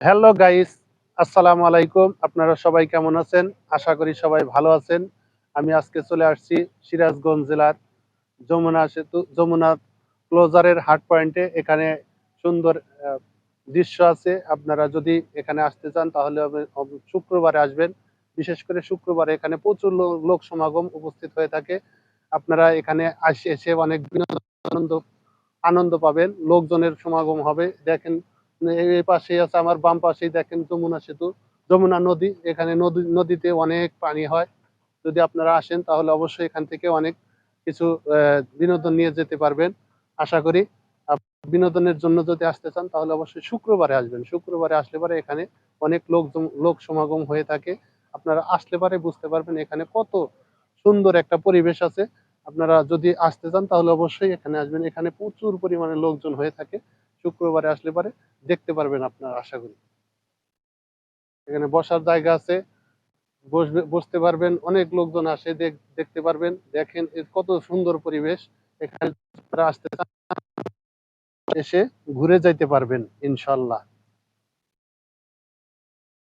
Hello guys আসসালামু আলাইকুম আপনারা সবাই কেমন আছেন? আশা করি সবাই ভালো আছেন। আমি আজকে চলে আসছি সিরাজগঞ্জ জেলার যমুনা সেতু, যমুনা ক্লোজারের হাট পয়েন্টে এখানে সুন্দর দৃশ্য আছে। আপনারা যদি এখানে আসতে চান, তাহলে শুক্রবারে আসবেন। বিশেষ করে শুক্রবারে এখানে প্রচুর লোক সমাগম উপস্থিত হয়ে থাকে। আপনারা এখানে আসে, এসে অনেক বিনোদন, আনন্দ আনন্দ পাবেন। লোকজনের সমাগম হবে। দেখেন এই পাশেই আছে, আমার বাম পাশেই দেখেন যমুনা সেতু। যমুনা নদী, এখানে নদী, নদীতে অনেক পানি হয়। যদি আপনারা আসেন, তাহলে অবশ্যই এখান থেকে অনেক কিছু বিনোদন নিয়ে যেতে পারবেন। আশা করি বিনোদনের জন্য যদি আসতে চান, তাহলে অবশ্যই শুক্রবারে আসবেন। শুক্রবারে আসলে পরে এখানে অনেক লোক লোক সমাগম হয়ে থাকে। আপনারা আসলে পরে বুঝতে পারবেন এখানে কত সুন্দর একটা পরিবেশ আছে। আপনারা যদি আসতে চান, তাহলে অবশ্যই এখানে আসবেন। এখানে প্রচুর পরিমাণে লোকজন হয়ে থাকে শুক্রবারে আসলে পরে। দেখতে পারবেন আপনার, আশা করি। এখানে বসার জায়গা আছে। বসবে, বসতে পারবেন, অনেক লোকজন আসে, দেখ- দেখতে পারবেন। দেখেন কত সুন্দর পরিবেশ। এখানে আসতে এসে ঘুরে যাইতে পারবেন, ইনশাল্লাহ।